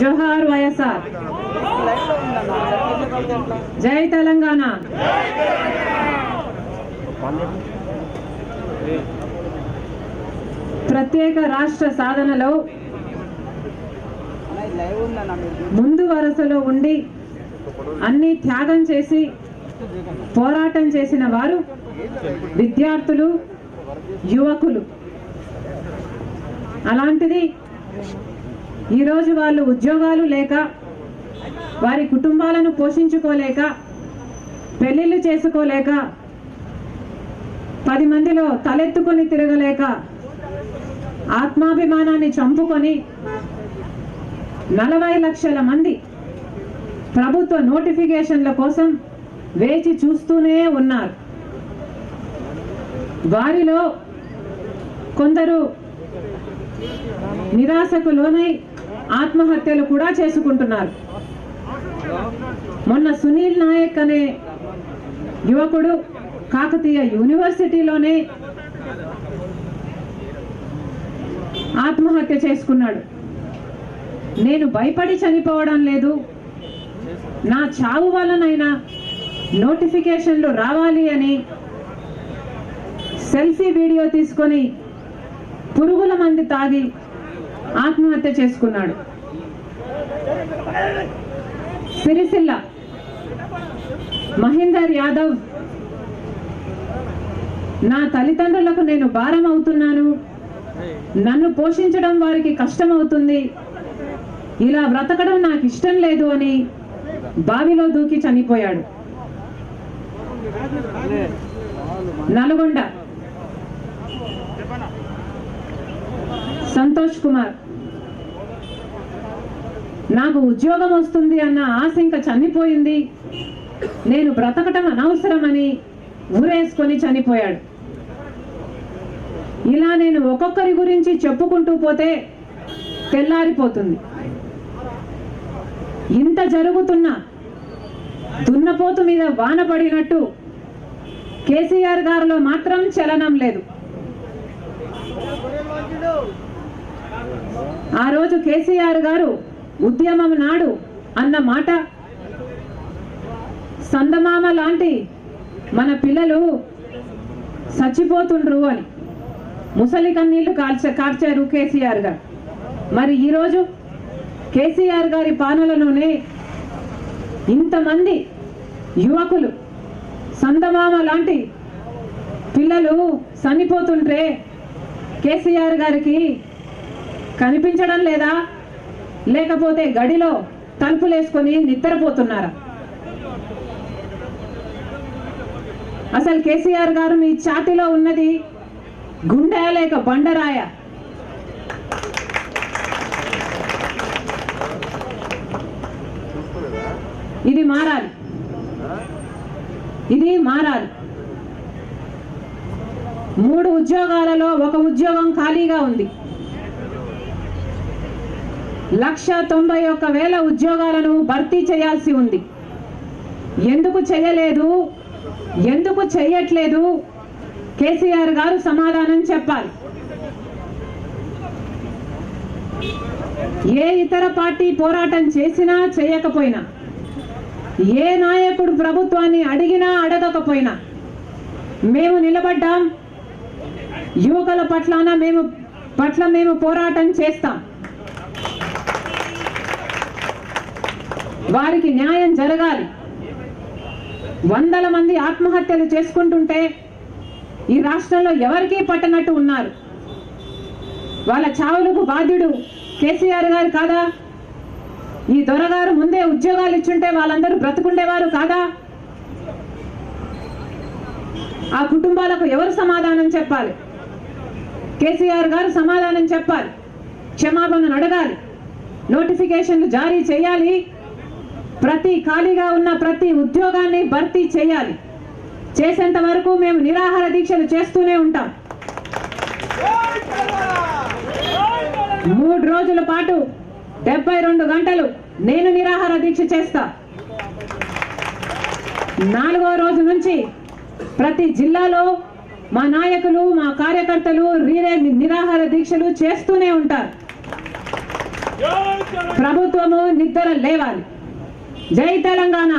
జోహార్ వైఎస్ఆర్. జై తెలంగాణ. ప్రత్యేక రాష్ట్ర సాధనలో ముందు వరుసలో ఉండి అన్ని త్యాగం చేసి పోరాటం చేసిన వారు విద్యార్థులు యువకులు. అలాంటిది ఈరోజు వాళ్ళు ఉద్యోగాలు లేక వారి కుటుంబాలను పోషించుకోలేక పెళ్ళిళ్ళు చేసుకోలేక పది మందిలో తలెత్తుకొని తిరగలేక ఆత్మాభిమానాన్ని చంపుకొని నలభై లక్షల మంది ప్రభుత్వ నోటిఫికేషన్ల కోసం వేచి చూస్తూనే ఉన్నారు. వారిలో కొందరు నిరాశకు లోనై ఆత్మహత్యలు కూడా చేసుకుంటున్నారు. మొన్న సునీల్ నాయక్ అనే యువకుడు కాకతీయ యూనివర్సిటీలోనే ఆత్మహత్య చేసుకున్నాడు. నేను భయపడి చనిపోవడం లేదు. నా చావు వలనైనా నోటిఫికేషన్లు రావాలి అని సెల్ఫీ వీడియో తీసుకొని పురుగుల మంది తాగి ఆత్మహత్య చేసుకున్నాడు. సిరిసిల్ల మహేందర్ యాదవ్ నా తల్లిదండ్రులకు నేను భారం అవుతున్నాను. నన్ను పోషించడం వారికి కష్టం అవుతుంది ఇలా బ్రతకడం నాకు ఇష్టం లేదు అని బావిలో దూకి చనిపోయాడు. నల్గొండ సంతోష్ కుమార్. నాకు ఉద్యోగం వస్తుంది అన్న ఆశ ఇంకా చనిపోయింది. నేను బ్రతకటం అనవసరమని ఊరేసుకొని చనిపోయాడు. ఇలా నేను ఒక్కొక్కరి గురించి చెప్పుకుంటూ పోతే తెల్లారిపోతుంది. ఇంత జరుగుతున్న దున్నపోతు మీద వాన పడినట్టు కేసీఆర్ గారిలో మాత్రం చలనం లేదు. ఆ రోజు కేసీఆర్ గారు ఉద్యమం నాడు అన్న మాట. సందమామ లాంటి మన పిల్లలు చచ్చిపోతుండ్రు అని. ముసలి కన్నీళ్ళు కాల్చ కార్చారు కేసీఆర్ గారు. మరి ఈరోజు కేసీఆర్ గారి పానలలోనే ఇంతమంది యువకులు సందమామ లాంటి పిల్లలు చనిపోతుంటే కేసీఆర్ గారికి కనిపించడం లేదా? లేకపోతే గడిలో తలుపులేసుకొని నిద్రపోతున్నారా? అసలు కేసీఆర్ గారు మీ ఛాతిలో ఉన్నది గుండె లేక బండరాయ? ఇది మారాలి. ఇది మారాలి. మూడు ఉద్యోగాలలో ఒక ఉద్యోగం ఖాళీగా ఉంది. లక్ష తొంభై ఒక్క వేల ఉద్యోగాలను భర్తీ చేయాల్సి ఉంది. ఎందుకు చేయలేదు? ఎందుకు చేయట్లేదు? కేసీఆర్ గారు సమాధానం చెప్పాలి. ఏ ఇతర పార్టీ పోరాటం చేసినా చేయకపోయినా ఏ నాయకుడు ప్రభుత్వాన్ని అడిగినా అడగకపోయినా మేము నిలబడ్డాం. యువకుల పట్లన మేము పట్ల మేము పోరాటం చేస్తాం. వారికి న్యాయం జరగాలి. వందల మంది ఆత్మహత్యలు చేసుకుంటుంటే ఈ రాష్ట్రంలో ఎవరికీ పట్టనట్టు ఉన్నారు? వాళ్ళ చావులకు బాధ్యుడు కేసీఆర్ గారు కాదా? ఈ దొరగారు ముందే ఉద్యోగాలు ఇచ్చుంటే వాళ్ళందరూ బ్రతుకుండేవారు కాదా? ఆ కుటుంబాలకు ఎవరు సమాధానం చెప్పాలి? కేసీఆర్ గారు సమాధానం చెప్పాలి. క్షమాపణను అడగాలి. నోటిఫికేషన్లు జారీ చేయాలి. ప్రతి ఖాళీగా ఉన్న ప్రతి ఉద్యోగాన్ని భర్తీ చేయాలి. చేసేంత వరకు మేము నిరాహార దీక్షలు చేస్తూనే ఉంటాం. మూడు రోజుల పాటు డెబ్బై రెండు గంటలు నేను నిరాహార దీక్ష చేస్తా. నాలుగో రోజు నుంచి ప్రతి జిల్లాలో మా నాయకులు మా కార్యకర్తలు రీరే నిరాహార దీక్షలు చేస్తూనే ఉంటారు. ప్రభుత్వము నిద్ర లేవాలి. జై తెలంగాణ.